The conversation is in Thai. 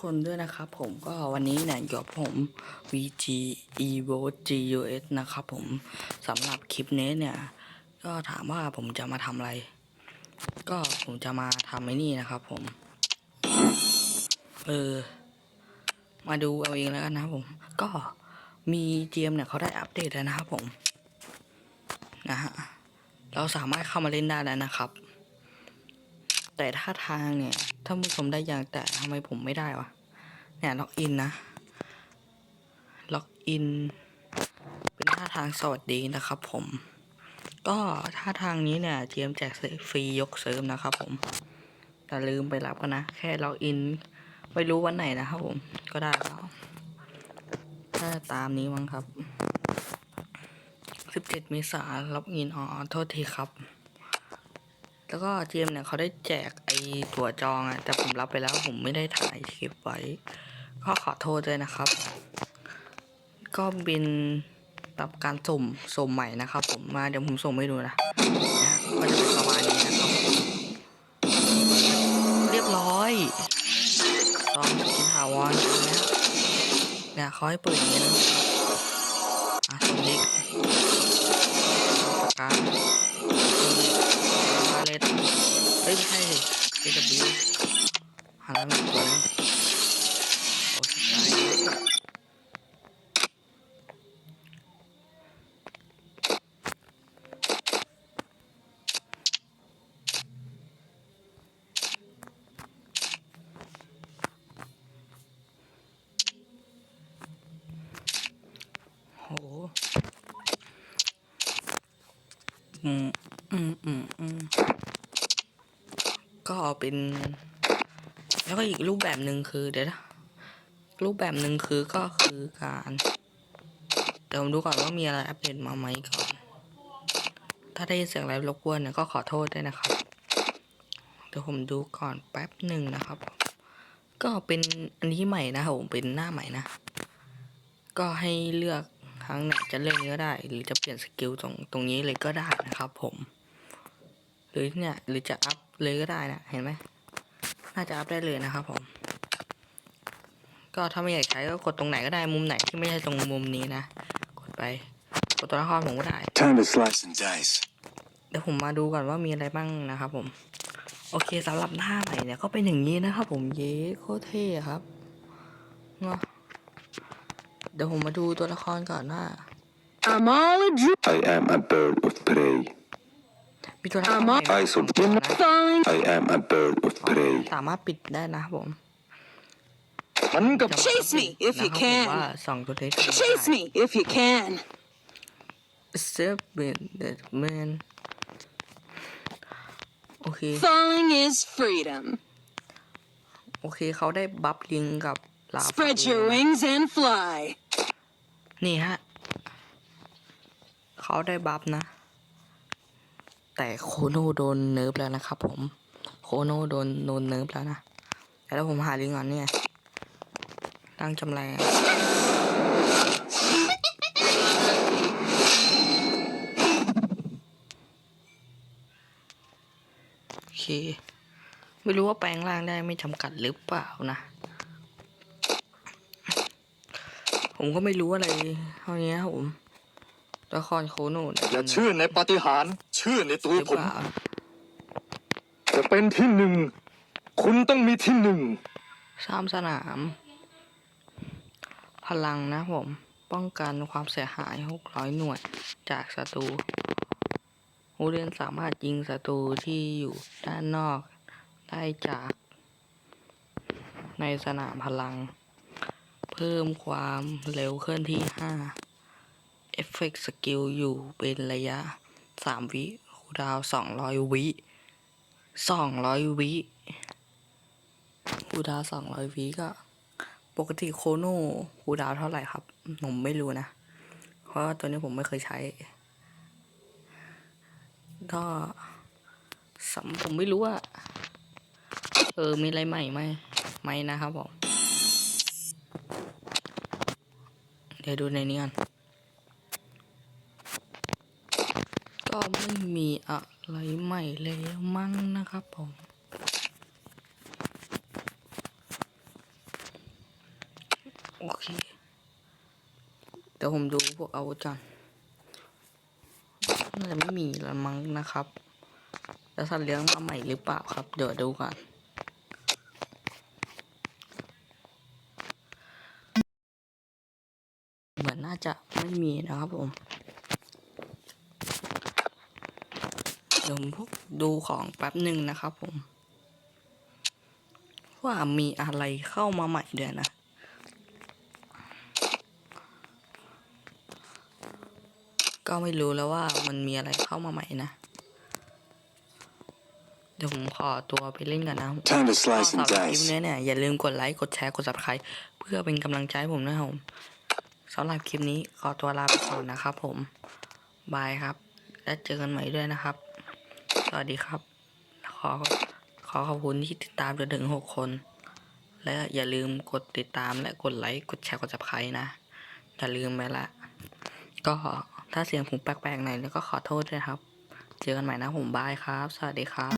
คนด้วยนะครับผมก็วันนี้เนี่ยอยู่กับผม VG Evo GUS นะครับผมสำหรับคลิปนี้เนี่ย ก็ถามว่าผมจะมาทำอะไร ก็ผมจะมาทำไอ้นี่นะครับผม เออ มาดูเอาเองแล้วกันนะครับผม ก็มีเจมเนี่ยเขาได้อัปเดตแล้วนะครับผม นะฮะ เราสามารถเข้ามาเล่นได้แล้วนะครับ แต่ท่าทางเนี่ยถ้าผู้ชมได้อย่างแต่ทำไมผมไม่ได้วะเนี่ยล็อกอินนะ ล็อกอิน เป็นท่าทางสวัสดีนะครับผม ก็ท่าทางนี้เนี่ยเจียมแจกฟรียกเสริมนะครับผมแต่ลืมไปรับกันนะ แค่ล็อกอิน ไม่รู้วันไหนนะครับผม ก็ได้แล้วถ้าตามนี้มั้งครับ 17เมษายนล็อกอินอ๋อโทษทีครับ แล้วก็เจมเนี่ยเขาได้แจกไอตั๋วจองอะแต่ผมรับไปแล้วผมไม่ได้ถ่ายคลิปไว้ ก็ขอโทษด้วยนะครับ ก็เป็นแบบการส่มส่มใหม่นะครับ ผมมาเดี๋ยวผมส่งให้ดูนะนะก็จะเป็นประมาณนี้นะครับเรียบร้อยตอนกินถาวรนนะเนี่ยเขาให้เปิดอย่างนี้นะครับอะส่งเด็กปากกามา เลยเฮ้ยไม่ใช่สิ AW หาแล้วมันตัวนึงโอ้สกายโห อืมอืมอืมอืมก็เป็น แล้วก็อีกรูปแบบหนึ่งคือ เดี๋ยวนะรูปแบบหนึ่งคือก็คือการเดี๋ยวผมดูก่อนว่ามีอะไรอัปเดตมาไหมก่อน ถ้าได้ยินเสียงอะไรรบกวนเนี่ยก็ขอโทษด้วยนะครับ เดี๋ยวผมดูก่อนแป๊บหนึ่งนะครับ ก็เป็นอันนี้ใหม่นะครับผมเป็นหน้าใหม่นะ ก็ให้เลือก รั้งไหนจะเล่นก็ได้ หรือจะเปลี่ยนสกิลตรงตรงนี้เลยก็ได้นะครับผม หรือเนี่ยหรือจะอัพเลยก็ได้นะเห็นไหมน่าจะอัพได้เลยนะครับผม ก็ถ้าไม่อยากใช้ก็กดตรงไหนก็ได้มุมไหนที่ไม่ใช่ตรงมุมนี้นะ กดไปกดตัวละครผมก็ได้ Time to slice and dice. เดี๋ยวผมมาดูก่อนว่ามีอะไรบ้างนะครับผม โอเคสำหรับหน้าใหม่เนี่ยก็เป็นอย่างนี้นะครับผมเย้โคตรเท่ครับเนาะ เดี๋ยวผมมาดูตัวละครก่อนว่า I'm all adrift. I am a bird of prey. มีตัวละครใหม่ไหม I so นะ Falling. I am a bird of prey. สามารถปิดได้นะครับผมฉันกับ Chase me if you นะครับผม can. ว่าสองตัวนี้ Chase me if you can. Seven that man โอเค Falling is freedom. โอเคเขาได้บัฟลิงกับ ลา Spread your wings and fly. นี่ฮะ เขาได้บัฟนะ แต่โคโนโดนเนิร์ฟแล้วนะครับผม โคโนโดนโดนเนิร์ฟแล้วนะแล้วผมหาลิงก์ก่อนเนี่ยตั้งจำแรงโอเค ไม่รู้ว่าแปลงร่างได้ไม่จำกัดหรือเปล่านะ ผมก็ไม่รู้อะไรเท่านี้ครับผมละครโคโนเนี่ยอย่าเชื่อในปาฏิหาริย์เชื่อในตัวหรือผเปมล่าจะเป็นที่หนึ่งคุณต้องมีที่หนึ่งสามสนาม พลังนะผม ป้องกันความเสียหาย600หน่วยจากศัตรูผู้เล่นสามารถยิงศัตรูที่อยู่ด้านนอกได้จาก ในสนามพลังเพิ่มความเร็วเคลื่อนที่ 5 เอฟเฟกต์สกิลอยู่เป็นระยะ 3 วิคูดาว 200 วิ 200 วิคูดาว 200 วิก็ ปกติโคโน่คูดาวเท่าไหร่ครับ ผมไม่รู้นะ เพราะตัวนี้ผมไม่เคยใช้ ก็สำผมไม่รู้ว่า เออ มีอะไรใหม่ไหมไหมนะครับผม ดี๋ยวดูในนี้กันก็ไม่มีอะไรใหม่แล้วมั้งนะครับผมโอเคเดี๋ยวผมดูพวกอาวุธก่อนน่าจะไม่มีละมั้งนะครับ แล้วสัตว์เลี้ยงมาใหม่หรือเปล่าครับ เดี๋ยวดูก่อน เหมือ นน่าจะไม่มีนะครับผม เดี๋ยวผมพวกดูของแป๊บหนึ่งนะครับผม ว่ามีอะไรเข้ามาใหม่เดือนนะก็ไม่รู้แล้วว่ามันมีอะไรเข้ามาใหม่นะ เดี๋ยวผมขอตัวไปเล่นกันนะ Time to ก็ slice สำห and รับคลิป dice. นี้เนี่ย อย่าลืมกดไลค์ กดแชร์ กด subscribe เพื่อเป็นกำลังใจให้ผมนะครับผมสำหรับคลิปนี้ขอตัวลาไปก่อนนะครับผม บายครับ และเจอกันใหม่ด้วยนะครับ สวัสดีครับ ขอขอขอบคุณที่ติดตามจนถึงหกคน และอย่าลืมกดติดตามและกดไลค์ กดแชร์ กด subscribe นะ อย่าลืมไปละ ก็ถ้าเสียงผมแปลกๆหน่อยแล้วก็ขอโทษด้วยครับ เจอกันใหม่นะผมบายครับ สวัสดีครับ